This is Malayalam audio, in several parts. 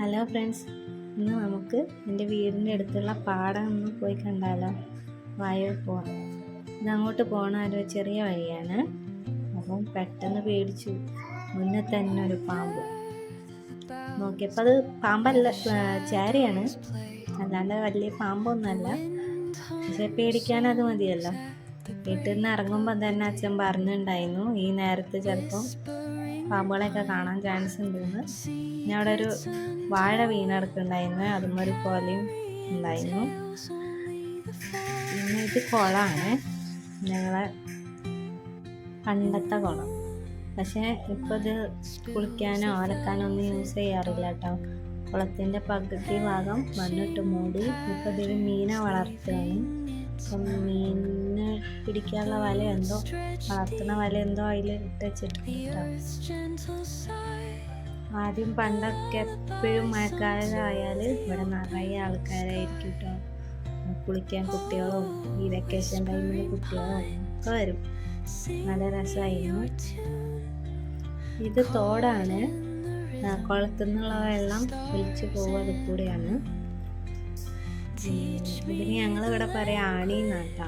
ഹലോ ഫ്രണ്ട്സ് ഇന്ന് നമുക്ക് എന്റെ വീടിന്റെ അടുത്തുള്ള പാടം ഒന്ന് പോയി കണ്ടാലോ? വായ പോവാം. ഇത് അങ്ങോട്ട് പോകണ ഒരു ചെറിയ വഴിയാണ്. അപ്പം പെട്ടെന്ന് പേടിച്ചു. മുന്നേ തന്നെ ഒരു പാമ്പ്. നോക്കിയപ്പോൾ അത് പാമ്പല്ല ചേരയാണ്. അല്ലാണ്ട് വലിയ പാമ്പൊന്നുമല്ല. പക്ഷെ പേടിക്കാൻ അത് മതിയല്ലോ. വീട്ടിൽ നിന്ന് ഇറങ്ങുമ്പോൾ തന്നെ അച്ഛൻ പറഞ്ഞിട്ടുണ്ടായിരുന്നു ഈ നേരത്തെ ചിലപ്പം പാമ്പുകളെയൊക്കെ കാണാൻ ചാൻസ് ഉണ്ടെന്ന്. പിന്നെ അവിടെ ഒരു വാഴ വീണെടുക്കുന്നുണ്ടായിരുന്നു അതും ഒരു കൊലയും ഉണ്ടായിരുന്നു. പിന്നെ ഇത് കുളമാണ് ഞങ്ങളെ പണ്ടത്തെ കുളം. പക്ഷേ ഇപ്പോൾ ഇത് കുളിക്കാനോ അലക്കാനോ ഒന്നും യൂസ് ചെയ്യാറില്ല കേട്ടോ. കുളത്തിന്റെ പകുതി ഭാഗം മണ്ണിട്ട് മൂടി ഇപ്പോൾ ഇതിൽ മീനെ വളർത്തുകയാണ്. അപ്പം മീനിന് പിടിക്കാനുള്ള വല എന്തോ വളർത്തുന്ന വല എന്തോ അതിൽ ഇട്ട് വെച്ചിട്ടുണ്ട് ആദ്യം പണ്ടൊക്കെ എപ്പോഴും മഴക്കാലമായാൽ ഇവിടെ നിറയെ ആൾക്കാരായിരിക്കും കേട്ടോ. കുളിക്കാൻ കുട്ടികളും ഈ വെക്കേഷൻ ടൈമിൽ കുട്ടികളും ഒക്കെ വരും. നല്ല രസമായിരുന്നു. ഇത് തോടാണ്. ആ, കുളത്തിൽ നിന്നുള്ള വെള്ളം ഒലിച്ചു പോകുക അതിൽ കൂടെയാണ്. ഇതിന് ഞങ്ങളിവിടെ പറയാം ആണി എന്നാട്ടാ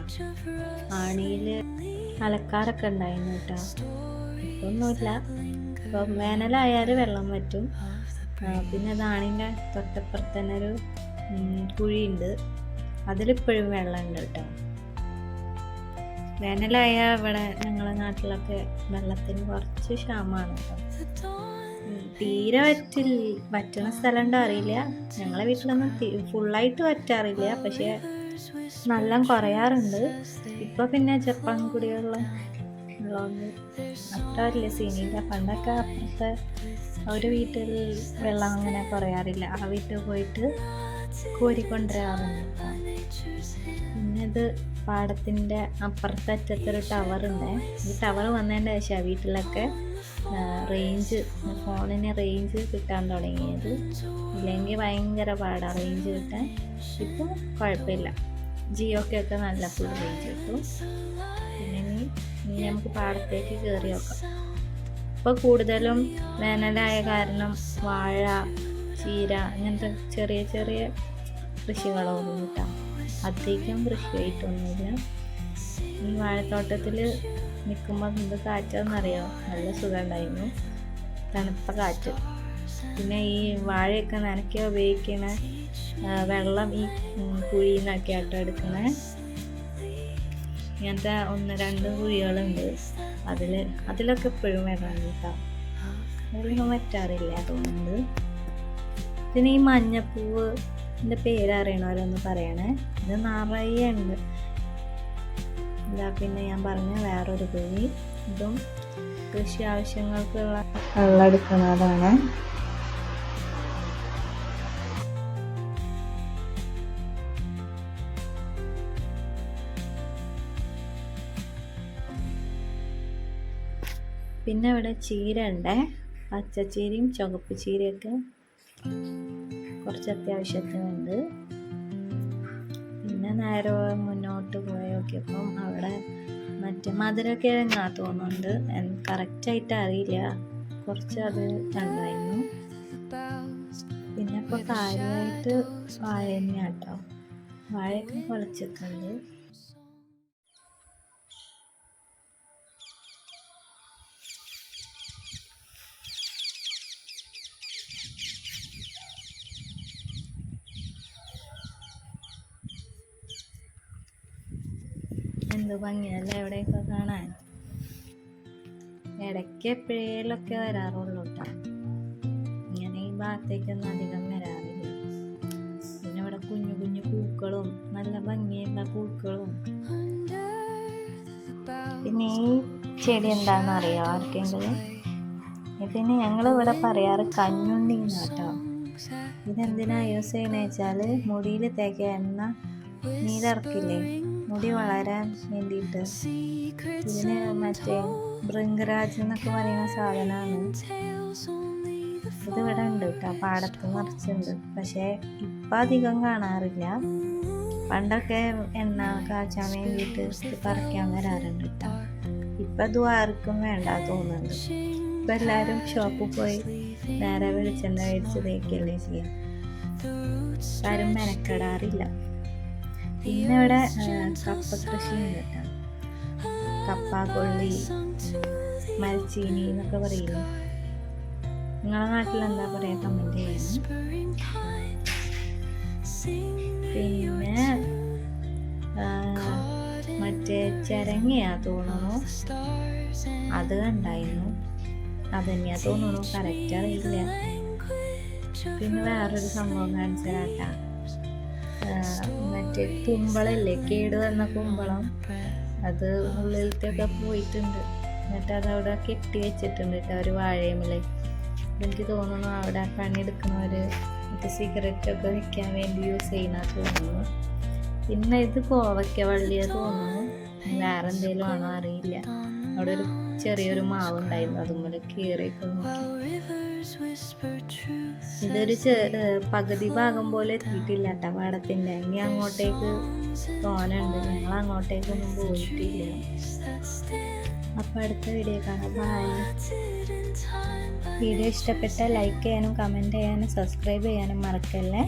ആണിയിൽ അലക്കാറൊക്കെ ഉണ്ടായിരുന്നു കേട്ടോ ഇപ്പൊന്നുമില്ല അപ്പം വേനലായാൽ വെള്ളം പറ്റും പിന്നെ ദാണിന്റെ തൊട്ടപ്പുറത്ത് തന്നെ ഒരു കുഴിയുണ്ട്. അതിലിപ്പോഴും വെള്ളമുണ്ട് കേട്ടോ വേനലായ ഇവിടെ ഞങ്ങളെ നാട്ടിലൊക്കെ വെള്ളത്തിന് കുറച്ച് ക്ഷാമമാണ് കേട്ടോ തീരെ വറ്റിൽ പറ്റുന്ന സ്ഥലം ഉണ്ടോ അറിയില്ല. ഞങ്ങളെ വീട്ടിലൊന്നും ഫുള്ളായിട്ട് പറ്റാറില്ല. പക്ഷേ നല്ല കുറയാറുണ്ട് ഇപ്പൊ പിന്നെ ജപ്പാൻ കുടിവെള്ളം ഉള്ളതുകൊണ്ട് അത്ര സീനില്ല പണ്ടൊക്കെ അപ്പുറത്തെ ഒരു വീട്ടിൽ വെള്ളം അങ്ങനെ കുറയാറില്ല ആ വീട്ടിൽ പോയിട്ട് കോരിക്കൊണ്ടുവരാറുണ്ട്. കേട്ടോ. പിന്നെ ഇത് പാടത്തിന്റെ അപ്പുറത്തെ അറ്റത്തൊരു ടവറുണ്ട്. ഈ ടവർ വന്നതിന്റെ ശേഷം വീട്ടിലൊക്കെ റേഞ്ച് ഫോണിന് റേഞ്ച് കിട്ടാൻ തുടങ്ങിയത്. ഇല്ലെങ്കിൽ ഭയങ്കര പാടാണ് റേഞ്ച് കിട്ടാൻ. ഇപ്പോൾ കുഴപ്പമില്ല. ജിയോക്കൊക്കെ നല്ല ഫുൾ റേഞ്ച് കിട്ടും. പിന്നെ ഇനി ഇനി നമുക്ക് പാടത്തേക്ക് കയറി നോക്കാം. ഇപ്പോൾ കൂടുതലും വേനലായ കാരണം വാഴ ചീര അങ്ങനത്തെ ചെറിയ ചെറിയ കൃഷികളൊന്നും കിട്ടാം അധികം കൃഷിയായിട്ടൊന്നുമില്ല. ഈ വാഴത്തോട്ടത്തിൽ നിൽക്കുമ്പോൾ എന്ത് കാറ്റാണെന്നറിയോ? നല്ല സുഖമുണ്ടായിരുന്നു. തണുത്ത കാറ്റ്. പിന്നെ ഈ വാഴയൊക്കെ നനയ്ക്കാൻ ഉപയോഗിക്കണ വെള്ളം ഈ കുഴിയിൽ നിന്നൊക്കെ ആട്ടോ എടുക്കണേ. ഇങ്ങനത്തെ ഒന്ന് രണ്ട് കുഴികളുണ്ട്. അതിൽ അതിലൊക്കെ എപ്പോഴും വെള്ളം കിട്ടാം. അതിലൊന്നും പറ്റാറില്ല തോന്നുന്നത് പിന്നെ ഈ മഞ്ഞപ്പൂവ് എന്റെ പേര് അറിയണവരൊന്ന് പറയണേ. ഇത് നിറയെ ഉണ്ട് ഇതാ പിന്നെ ഞാൻ പറഞ്ഞ വേറൊരു കുഴി. ഇതും കൃഷി ആവശ്യങ്ങൾക്കുള്ള വെള്ളം എടുക്കുന്നതാണ്. പിന്നെ ഇവിടെ ചീര ഉണ്ട് പച്ചച്ചീരയും ചുവപ്പ് ചീരയൊക്കെ. കുറച്ച് അത്യാവശ്യത്തിനുണ്ട് പിന്നെ നേരെ മുന്നോട്ട് പോയി നോക്കിയപ്പം അവിടെ മറ്റേ മധുരക്കിഴങ്ങാ തോന്നുന്നുണ്ട്. കറക്റ്റായിട്ട് അറിയില്ല. കുറച്ച് അത് കണ്ടായിരുന്നു. പിന്നെ ഇപ്പോൾ കാര്യമായിട്ട് വാഴ തന്നെയാട്ടോ. വാഴയൊക്കെ കുളച്ചൊക്കെ എന്ത് ഭംഗിയല്ലേ എവിടെയൊക്കെ കാണാൻ? ഇടയ്ക്ക് എപ്പോഴേലൊക്കെ വരാറുള്ളൂ കേട്ടോ ഇങ്ങനെ ഈ ഭാഗത്തേക്കൊന്നും അധികം വരാറില്ല. പിന്നെ ഇവിടെ കുഞ്ഞു കുഞ്ഞു പൂക്കളും നല്ല ഭംഗിയുള്ള പൂക്കളും. പിന്നെ ഈ ചെടി എന്താണെന്ന് അറിയോ ആർക്കെങ്കിലും? ഇതിന് ഞങ്ങൾ ഇവിടെ പറയാറ് കഞ്ഞുണ്ണി കേട്ടോ ഇതെന്തിനാ യൂസ് ചെയ്യണേ വെച്ചാൽ മുടിയിൽ തേക്ക എണ്ണ മുടി വളരാൻ വേണ്ടിയിട്ട് ഇതിന് മറ്റേ ഭൃംഗരാജ് എന്നൊക്കെ പറയുന്ന സാധനമാണ്. ഇത് ഇവിടെ ഉണ്ട് കേട്ടോ. പാടത്ത് നിറച്ചുണ്ട്. പക്ഷേ ഇപ്പം അധികം കാണാറില്ല. പണ്ടൊക്കെ എണ്ണ കാച്ചാൻ വേണ്ടിയിട്ട് പറിക്കാൻ വരാറുണ്ട് കേട്ടോ. ഇപ്പം അത് ആർക്കും വേണ്ട തോന്നുന്നുണ്ട്. ഇപ്പം എല്ലാവരും ഷോപ്പിൽ പോയി നേരെ വെളിച്ചെണ്ണ മേടിച്ച് തേക്കല്ലേ ചെയ്യാം. ആരും മെനക്കെടാറില്ല. പിന്നെ ഇവിടെ കപ്പ കൃഷി ഉണ്ട് കേട്ടോ. കപ്പ കൊള്ളി മരച്ചീനി എന്നൊക്കെ പറയില്ലേ? നിങ്ങളുടെ നാട്ടിൽ എന്താ പറയാ കമന്റ് പിന്നെ മറ്റേ ചിരങ്ങയാ തോന്നുന്നു. അത് കണ്ടായിരുന്നു. അതന്നെയാ തോന്നുന്നു. കറക്റ്റ് അറിയില്ല. പിന്നെ വേറൊരു സംഭവം കാണിച്ചു തരാട്ടാ. മറ്റേ കുമ്പളല്ലേ കേട് വന്ന കുമ്പളം. അത് ഉള്ളിലത്തൊക്കെ പോയിട്ടുണ്ട്. എന്നിട്ട് അതവിടെ കെട്ടി വെച്ചിട്ടുണ്ട് കേട്ടോ ഒരു വാഴയമ്മൽ എനിക്ക് തോന്നുന്നു അവിടെ പണിയെടുക്കുന്നവര് മറ്റേ സിഗരറ്റ് ഒക്കെ വെക്കാൻ വേണ്ടി യൂസ് ചെയ്യുന്ന തോന്നുന്നു. പിന്നെ ഇത് കോവയ്ക്ക വള്ളിയെ തോന്നുന്നു. വേറെ എന്തെങ്കിലും ആണോ അറിയില്ല. അവിടെ ഒരു ചെറിയൊരു മാവ് ഉണ്ടായിരുന്നു അതുപോലെ കീറിയൊക്കെ നോക്കി. ഇതൊരു പകുതി ഭാഗം പോലെ എത്തിയിട്ടില്ല കേട്ടോ പാടത്തിന്റെ. ഇനി അങ്ങോട്ടേക്ക് തോനുണ്ട് ഞങ്ങൾ അങ്ങോട്ടേക്കൊന്നും പോയിട്ടില്ല. അപ്പൊ അടുത്ത വീഡിയോ കാണാം. ബായ് വീഡിയോ ഇഷ്ടപ്പെട്ട ലൈക്ക് ചെയ്യാനും കമന്റ് ചെയ്യാനും സബ്സ്ക്രൈബ് ചെയ്യാനും മറക്കല്ലേ?